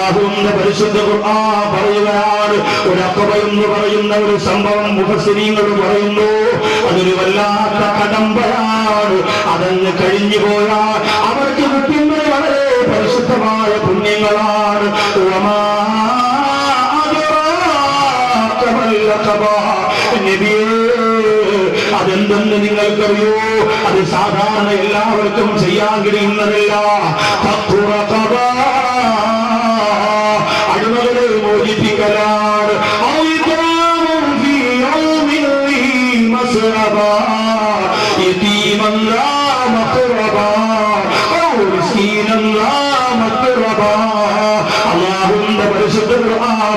അള്ളാഹുവിന്റെ പരിശുദ്ധ ഖുർആൻ പറയുകയാണ് ഒരു അക്കബ എന്ന് പറയുന്ന ഒരു സംഭവം മുഖസിനീങ്ങൾ പറയുന്നു. അതൊരു വല്ലാത്ത കടമ്പയാണ്. അതങ്ങ് കഴിഞ്ഞു പോയാൽ അവർക്ക് കിട്ടുന്നത് വളരെ പരിശുദ്ധമായ പുണ്യങ്ങളാണ്. നബിയേ, അതെന്തെന്ന് നിങ്ങൾക്കറിയോ? അത് സാധാരണ എല്ലാവർക്കും ചെയ്യാൻ കഴിയുന്നതല്ല. പരിശുദ്ധ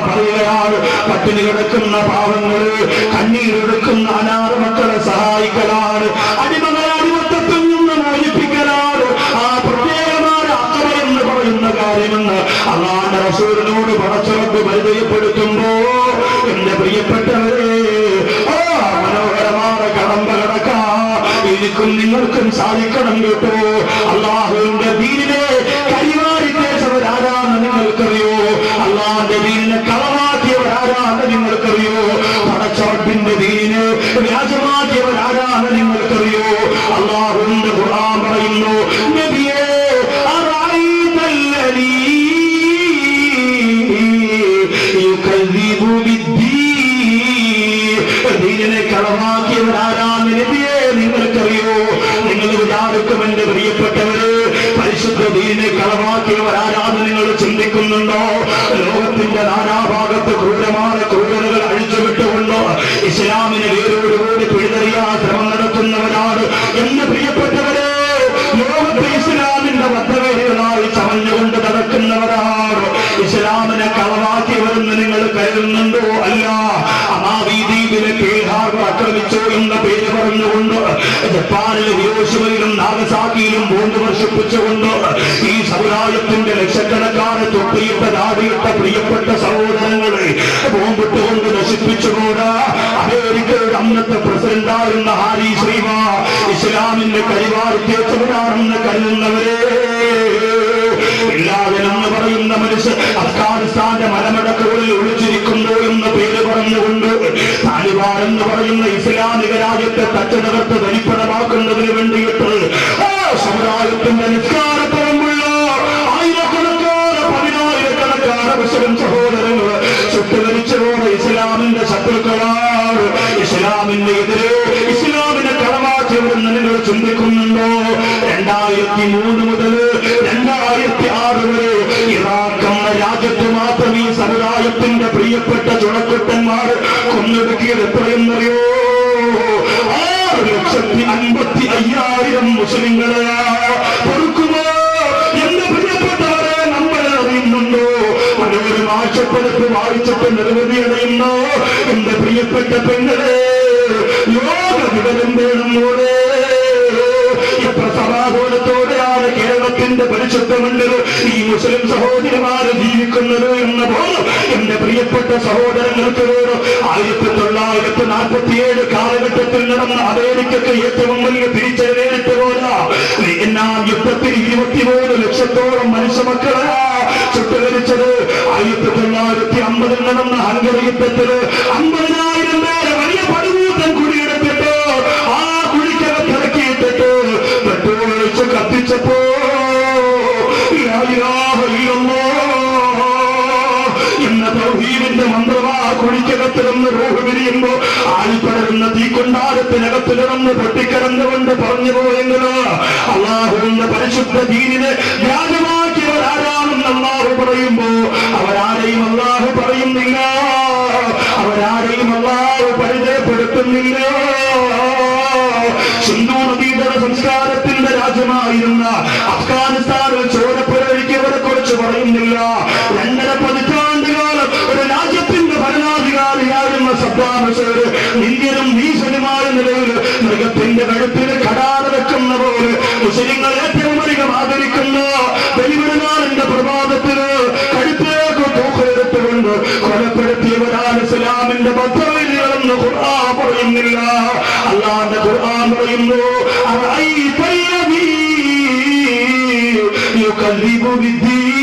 പറയുകയാണ് പട്ടിണി കിടക്കുന്ന പാവങ്ങൾ കണ്ണീരെടുക്കുന്ന അനാഥ മക്കളെ സഹായിക്കലാണ്. അടിമകളെ അടിമത്തത്തിൽ നിന്ന് മോചിപ്പിക്കലാണ്. ആ പ്രത്യേകമായ അത്ര എന്ന് പറയുന്ന കാര്യമെന്ന് അള്ളാന്റെ റസൂലിനോട് പടച്ചുറപ്പ് പരിചയപ്പെടുത്തുമ്പോ എന്റെ പ്രിയപ്പെട്ടവരെ ആ മനോഹരമായ കടമ്പ കിടക്കാം. എനിക്കും നിങ്ങൾക്കും സാധിക്കണം കേട്ടോ. അള്ളാഹുവിന്റെ ദീനിനെ ദീനിനെ കളവാക്കിയവരാരാന്ന് നബിയേ നിങ്ങൾക്കറിയോ? നിങ്ങൾ വിചാരിക്കും എന്റെ പ്രിയപ്പെട്ടവര് പരിശുദ്ധ ദീനിനെ കളവാക്കിയവരാരാന്ന് നിങ്ങൾ ചിന്തിക്കുന്നുണ്ടോ? ലോകത്തിന്റെ നാനാഭാഗത്ത് ക്രൂരമായ ക്രൂരതകൾ അഴിച്ചുവിട്ടുകൊണ്ടോ ഇസ്ലാമിനെ വേരോടുകൂടി പിഴുതെറിയാൻ ശ്രമം നടത്തുന്നവരാണ് എന്ന് പ്രിയപ്പെട്ടവരെ. ജപ്പാനിലെ ഹിരോഷിമയിലും നാഗസാക്കിയിലും ബോംബ് വർഷിപ്പിച്ചുകൊണ്ട് ഈ സമുദായത്തിന്റെ ലക്ഷക്കണക്കാരെ തൊട്ടിയിട്ട നാടിയിട്ട പ്രിയപ്പെട്ട സഹോദരങ്ങളെ ബോംബിട്ടുകൊണ്ട് നശിപ്പിച്ചുകൂടാ അമേരിക്കയുടെ അന്നത്തെ പ്രസിഡന്റായിരുന്ന ഹാരി ശ്രീമ ഇസ്ലാമിന്റെ കരിവാരിത്തേച്ചവരാണെന്ന് കരുതുന്നവരെ. എന്ന് പറയുന്ന മനുഷ്യർ അഫ്ഗാനിസ്ഥാന്റെ മലമടക്കുകളിൽ ഒളിച്ചിരിക്കുന്നു എന്ന പേര് പറഞ്ഞുകൊണ്ട് താലിബാൻ എന്ന് പറയുന്ന ഇസ്ലാമിക രാജ്യത്തെ തച്ചതകർത്ത് ധനിപ്പണമാക്കുന്നതിന് വേണ്ടിയിട്ട് ആ സമുദായത്തിന്റെ നിസ്കാരപ്പുറമുള്ള ആയിരക്കണക്കാണ് പതിനായിരക്കണക്കാണ് മുസ്ലിം സഹോദരങ്ങൾ ചുട്ടുകരിച്ചതോടെ ഇസ്ലാമിന്റെ ശത്രുക്കളാണ്. ഇസ്ലാമിന്റെ എതിരെ ഇസ്ലാമിനെ കളവാക്കിയവരെന്ന് നിങ്ങൾ ചിന്തിക്കുന്നുണ്ടോ? രണ്ടായിരത്തി മൂന്ന് മുതൽ രണ്ടായിരത്തി ആറ് വരെ ഇറാഖ് എന്ന രാജ്യത്ത് മാത്രം ഈ സമുദായത്തിന്റെ പ്രിയപ്പെട്ട മുസ്ലിങ്ങളെ പൊറുക്കുമോ എന്റെ പ്രിയപ്പെട്ടവരെ നമ്മൾ അറിയുന്നുണ്ടോ? മനോരമ ആഴ്ചപ്പതിപ്പ് വായിച്ചിട്ട് നിരവധി അറിയുന്നു? എന്റെ പ്രിയപ്പെട്ട പെങ്ങളെ കേരളത്തിന്റെ പരിശുദ്ധമണ്ഡൽ ഈ മുസ്ലിം സഹോദരിമാര് ജീവിക്കുന്നത് എന്ന ബോധം എന്റെ പ്രിയപ്പെട്ട സഹോദരങ്ങൾക്ക് വേണം. ആയിരത്തി തൊള്ളായിരത്തി നാൽപ്പത്തിയേഴ് കാലഘട്ടത്തിൽ നടന്ന അമേരിക്കക്ക് ഏറ്റവും വലിയ തിരിച്ചടി നേരിട്ട് പോരാ വിയറ്റ്നാം യുദ്ധത്തിൽ ഇരുപത്തിമൂന്ന് ലക്ഷത്തോളം മനുഷ്യ മക്കളെ. ചുട്ടുകരിച്ചത് ആയിരത്തി തൊള്ളായിരത്തി അമ്പതിൽ നടന്ന ഹംഗറി യുദ്ധത്തിൽ വിരിയുമ്പോ ആൽപ്പടരുന്ന തീക്കൊണ്ടാരത്തിനകത്ത് കിടന്ന് പൊട്ടിക്കിടന്നുകൊണ്ട് പറഞ്ഞു പോയെങ്കിലോ അള്ളാഹുവിന്റെ പരിശുദ്ധ ദീനിനെ വ്യാജമാക്കിയവരാരാണെന്ന് അള്ളാഹു പറയുമ്പോ അവരാരെയും അള്ളാഹു പറയുന്നില്ല. അവരാരെയും അള്ളാഹു പരിചയപ്പെടുത്തുന്നില്ല. സദ്ദാം ഹുസൈൻ ഇന്ത്യനും നീശനുമായ നിലയിൽ മൃഗത്തിന്റെ കഴുത്തിന് കടാതെ വെക്കുന്ന പോലെ മുസ്ലിങ്ങൾ ഏറ്റവും അധികം ആദരിക്കുന്ന വെളിവിടുന്നാളിന്റെ പ്രഭാതത്തിന് കഴുത്തിലേക്ക് തൂക്കെടുത്തുകൊണ്ട് കൊലപ്പെടുത്തിയവരാണ് ഇസ്ലാമിന്റെ പദ്ധതികളെന്ന് ഖുർആൻ പറയുന്നില്ല. അള്ളാന്റെ ഖുർആൻ പറയുന്നു യുകല്ലിബു ബിദ്ദീൻ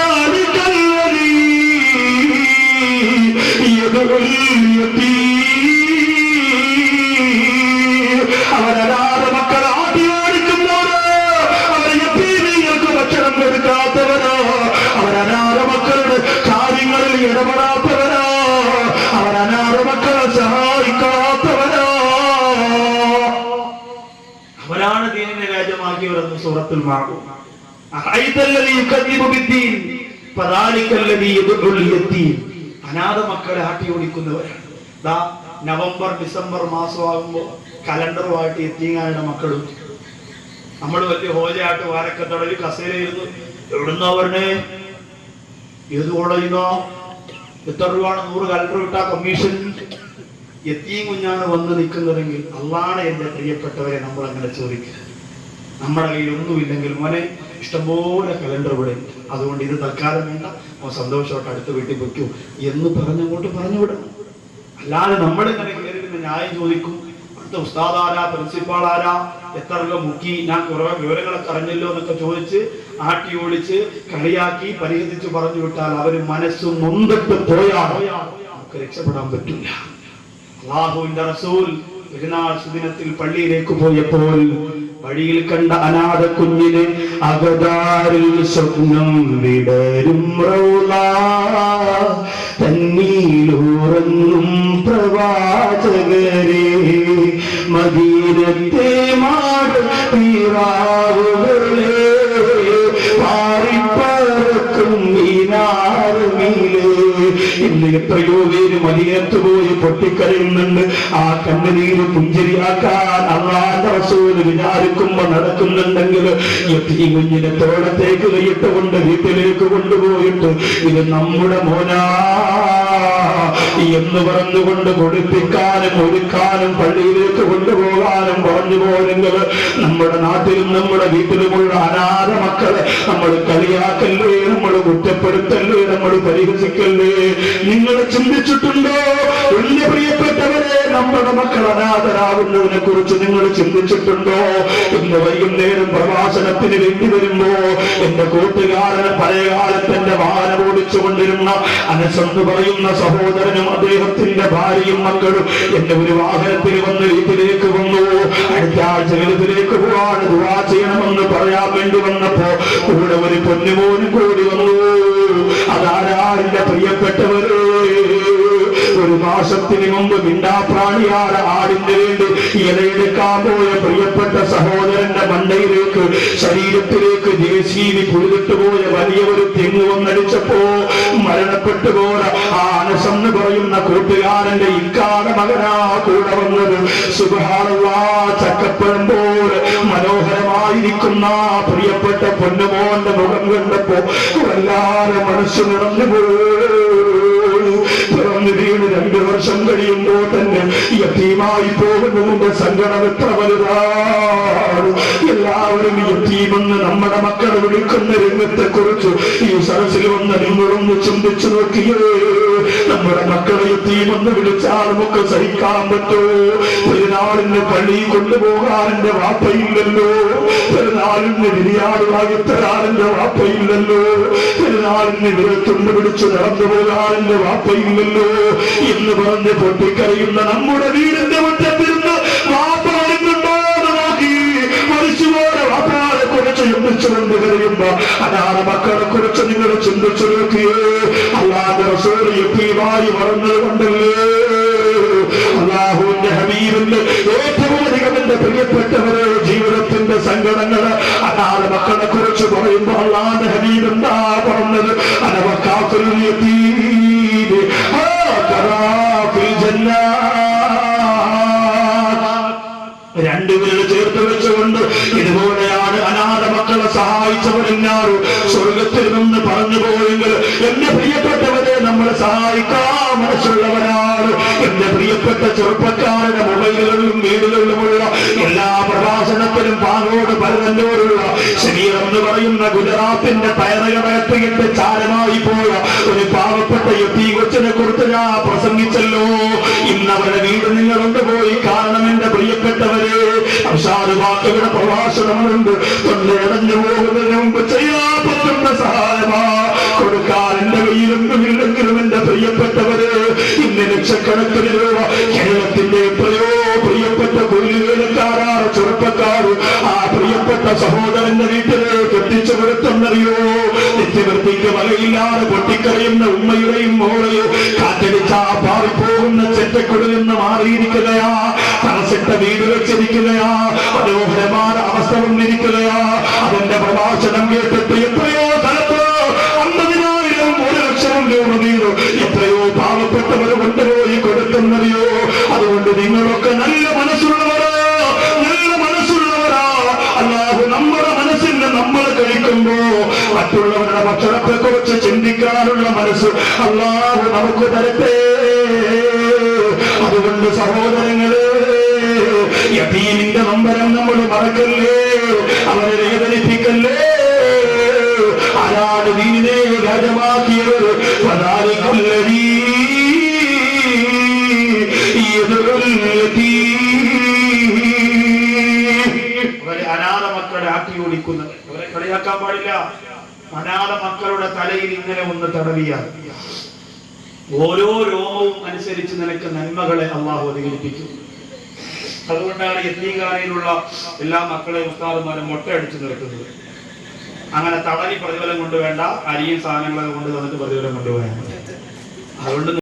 സൂറത്തിൽ മാറും അഹൈതല്ലദീ യുകദ്ദിബു ബിദ്ദീൻ. ഫദാലിക്കല്ലദീ യദ്ഉൽ യതീം അനാഥ മക്കളെ ആട്ടി ഓടിക്കുന്നവരാണ്. ദാ നവംബർ ഡിസംബർ മാസമാകുമ്പോൾ കലണ്ടറുമായിട്ട് എത്തിങ്ങാനുള്ള മക്കളും നമ്മൾ വലിയ ഹോജയായിട്ട് വാരക്കത്തടവിൽ കസേരയിരുന്നു. എവിടുന്നോ പറഞ്ഞേ ഏത് കോളേജിനോ എത്ര രൂപയാണ് നൂറ് കലണ്ടർ വിട്ടാ കമ്മീഷൻ എത്തിയും കുഞ്ഞാണ് വന്ന് നിൽക്കുന്നതെങ്കിൽ അള്ളാണ് എന്റെ പ്രിയപ്പെട്ടവരെ നമ്മൾ അങ്ങനെ ചോദിക്കുക നമ്മുടെ കയ്യിൽ ഒന്നുമില്ലെങ്കിൽ മോനെ ഇഷ്ടംപോലെ കലണ്ടർ ഇവിടെ അതുകൊണ്ട് ഇത് തൽക്കാലം വേണ്ട. അവൻ സന്തോഷമായിട്ട് അടുത്ത വീട്ടിൽ വെക്കൂ എന്ന് പറഞ്ഞങ്ങോട്ട് പറഞ്ഞു വിടണം അല്ലാതെ ഇങ്ങനെ കയറി ന്യായം ചോദിക്കും. അടുത്ത ഉസ്താദാരാ പ്രിൻസിപ്പാൾ ആരാ എത്ര മുക്കി ഞാൻ കുറേ വിവരങ്ങളൊക്കെ അറിഞ്ഞല്ലോ എന്നൊക്കെ ചോദിച്ച് ആട്ടി ഓടിച്ച് കളിയാക്കി പരിഹസിച്ച് പറഞ്ഞു വിട്ടാൽ അവർ മനസ്സും നൊന്തിട്ട് പോയാൽ നമുക്ക് രക്ഷപ്പെടാൻ പറ്റില്ല. അള്ളാഹുവിന്റെ റസൂൽ പെരുന്നാൾ സുദിനത്തിൽ പള്ളിയിലേക്ക് പോയപ്പോൾ വഴിയിൽ കണ്ട അനാഥ കുഞ്ഞിന് അകതാരിൽ സ്വപ്നം വിടരും റൗള. തന്നീലൂറങ്ങും പ്രവാചകരെ. മദീനത്തെ മാട് പീറാവുകളെ ഇന്ന് എത്രയോ പേര് മദീനത്ത് പോയി പൊട്ടിക്കരയുന്നുണ്ട് ആ കണ്ണുനീര് പുഞ്ചിരിയാക്കാൻ അള്ളാന്റെ വിചാരിക്കുമ്പോ നടക്കുന്നുണ്ടെങ്കിൽ ഈ കുഞ്ഞിനെ തോളത്തേക്ക് കൈയിട്ടുകൊണ്ട് വീട്ടിലേക്ക് കൊണ്ടുപോയിട്ട് ഇത് നമ്മുടെ മോനാ എന്ന് പറഞ്ഞുകൊണ്ട് കൊടുപ്പിക്കാനും ഒരുക്കാനും പള്ളിയിലേക്ക് കൊണ്ടുപോകാനും പറഞ്ഞു പോരുന്നത് നമ്മുടെ നാട്ടിലും നമ്മുടെ വീട്ടിലുമുള്ള അനാഥ മക്കളെ നമ്മൾ കളിയാക്കല്ലേ നമ്മൾ കുറ്റപ്പെടുത്തല്ലേ നമ്മൾ പരിഹസിക്കല്ലേ? നിങ്ങൾ ചിന്തിച്ചിട്ടുണ്ടോ? എന്റെ പ്രിയപ്പെട്ടവരെ നമ്മുടെ മക്കൾ അനാഥരാകുന്നതിനെ കുറിച്ച് നിങ്ങൾ ചിന്തിച്ചിട്ടുണ്ടോ? ഇന്ന് വൈകുന്നേരം പ്രഭാഷണത്തിന് വേണ്ടി വരുമ്പോ എന്റെ കൂട്ടുകാരന് പഴയകാലത്ത് എന്റെ വാഹനം ഓടിച്ചുകൊണ്ടിരുന്ന അനസെന്ന് പറയുന്ന സഹോദരനും അദ്ദേഹത്തിന്റെ ഭാര്യയും മക്കളും എന്റെ ഒരു വാഹനത്തിൽ വന്ന് വീട്ടിലേക്ക് വന്നു അടുത്ത ആഴ്ച വീട്ടിലേക്ക് ദുവാ ചെയ്യണമെന്ന് പറയാൻ വേണ്ടി വന്നപ്പോ കൂടെ ഒരു പൊന്നുമോനും കൂടി വന്നു. അതാരാ എന്റെ പ്രിയപ്പെട്ടവര് ഒരു മാസത്തിന് മുമ്പ് മിണ്ടാപ്രാണിയായ ആടിന്റെ വേണ്ടി ഇലയെടുക്കാൻ പോയ പ്രിയപ്പെട്ട സഹോദരന്റെ മണ്ടയിലേക്ക് ശരീരത്തിലേക്ക് പുഴുതിട്ട് പോയ വലിയ ഒരു തെങ്ങ് വന്നടിച്ചപ്പോ മരണപ്പെട്ടു പോയ ആ അനസെന്ന് പറയുന്ന കൂട്ടുകാരന്റെ ഇക്കാല മകനാ കൂടെ വന്നത്. സുബഹാനുള്ള ചക്കപ്പഴം മനോഹരമായിരിക്കുന്ന പ്രിയപ്പെട്ട പൊന്നുമോന്റെ മുഖം കണ്ടപ്പോ വല്ലാതെ മനസ്സ് നിറഞ്ഞു രണ്ടു വർഷം കഴിയുമ്പോൾ തന്നെ യത്തീമായി പോകുന്നതിന്റെ സങ്കടം എത്ര എല്ലാവരും യത്തീമെന്ന് നമ്മുടെ മക്കൾ വിളിക്കുന്ന രംഗത്തെ കുറിച്ച് ഈ സരസിൽ വന്ന് നിങ്ങളൊന്ന് ചിന്തിച്ചു നോക്കിയേ. നമ്മുടെ മക്കളെ യത്തീമെന്ന് വിളിച്ചാൽ നമുക്ക് സഹിക്കാൻ പറ്റുമോ പെരുന്നാളിന് പള്ളി കൊണ്ടുപോകാൻ എന്റെ വാപ്പയില്ലല്ലോ. പെരുന്നാളിന് ബിരിയാണി വാങ്ങിത്തരാൻ എന്റെ വാപ്പയില്ലല്ലോ. പെരുന്നാളിന് വിരത്തുണ്ട് പിടിച്ചു നടന്നു പോകാൻ എന്റെ വാപ്പയില്ലല്ലോ. എന്ന് പറഞ്ഞ് പൊട്ടിക്കറിയുന്ന നമ്മുടെ വീടിന്റെ ചിന്തിച്ചുകൊണ്ട് കഴിയുമ്പോ അനാഥ മക്കളെ കുറിച്ച് നിങ്ങൾ ചിന്തിച്ചു നോക്കിയേ. അല്ലാതെ യത്തീമായി മറന്നുകൊണ്ടല്ലേ അള്ളാഹുവിന്റെ ഹബീബിന്റെ ഏറ്റവും അധികം എന്റെ പ്രിയപ്പെട്ടവരെ ജീവിതത്തിന്റെ സങ്കടങ്ങൾ അനാഥ മക്കളെ കുറിച്ച് പറയുമ്പോ അള്ളാന്റെ ഹബീബ് എന്താ പറഞ്ഞത്? അനവക്കാത്തുൽ യതീം ആ കറാഫിൽ ചേർത്ത് വെച്ചുകൊണ്ട് ഇതുപോലെയാണ് അനാഥ മക്കളെ സഹായിച്ചവരെല്ലാരും സ്വർഗത്തിൽ നിന്ന് പറഞ്ഞു പോയെങ്കിൽ എന്റെ പ്രിയപ്പെട്ടവരെ നമ്മളെ സഹായിക്കാൻ മനസ്സുള്ളവരാണ്. എന്റെ പ്രിയപ്പെട്ട ചെറുപ്പക്കാരുടെ മൊബൈലുകളിലും വീടുകളിലുമുള്ള എല്ലാ പ്രഭാഷണത്തിലും പാങ്ങോട് പരതന്നോടുള്ള ശരീരം എന്ന് പറയുന്ന ഗുജറാത്തിന്റെ ടയറുകളെത്തിയിട്ട് ചാരമായി പോയ ഒരു പാവപ്പെട്ട യുദ്ധി കൊച്ചിനെ കുറിച്ച് ഞാൻ പ്രസംഗിച്ചല്ലോ. ഇന്ന് അവരുടെ വീട് നിങ്ങൾ കൊണ്ടുപോയി കാരണം എന്റെ പ്രിയപ്പെട്ടവരെ അവസാന പ്രഭാഷണമുണ്ട്. തൊണ്ടയടഞ്ഞു പ്രിയപ്പെട്ട സഹോദരന്റെ വീട്ടിലേക്ക് എത്തിച്ചു കൊടുത്തെന്നറിയോ നിത്യവൃത്തിക്ക് വലയില്ലാതെ പൊട്ടിക്കറിയുന്ന ഉമ്മയുടെയും മോളെയോ കാറ്റടിച്ച പാറിപ്പോകുന്ന ചെറ്റക്കുടിൽ നിന്ന് മാറിയിരിക്കുകയാ. തടസ്സിട്ട വീട് വെച്ചിരിക്കുകയാ. മനോഹരമായ അവസ്ഥ വന്നിരിക്കുകയാ. അതിന്റെ പ്രഭാഷണം കേട്ടിട്ട് എത്രയോ സ്ഥലത്ത് അമ്പതിനായിരം ഒരു ലക്ഷം രൂപ വീട് എത്രയോ പാവപ്പെട്ടവർ ഈ കൊടുക്കുന്നറിയോ അനാഥ മക്കളെ ആട്ടി ഓടിക്കുന്നത് അവരെ കളിയാക്കാൻ പാടില്ല. അനാഥ മക്കളുടെ തലയിൽ ഇങ്ങനെ ഒന്ന് തടവിയാൽ. ഓരോ രോമവും അനുസരിച്ച് നിനക്ക് നന്മകളെ അള്ളാഹു അധികരിപ്പിക്കും. അതുകൊണ്ടാണ് യത്തീകാരയിലുള്ള എല്ലാ മക്കളെയും ഉസ്താദന്മാരും മൊട്ടയടിച്ചു നിർത്തുന്നത്. അങ്ങനെ തടവി പ്രതിഫലം കൊണ്ടുവേണ്ട അരിയും സാധനങ്ങളൊക്കെ കൊണ്ട് തന്നിട്ട് പ്രതിഫലം കൊണ്ടുപോയാൽ അതുകൊണ്ട്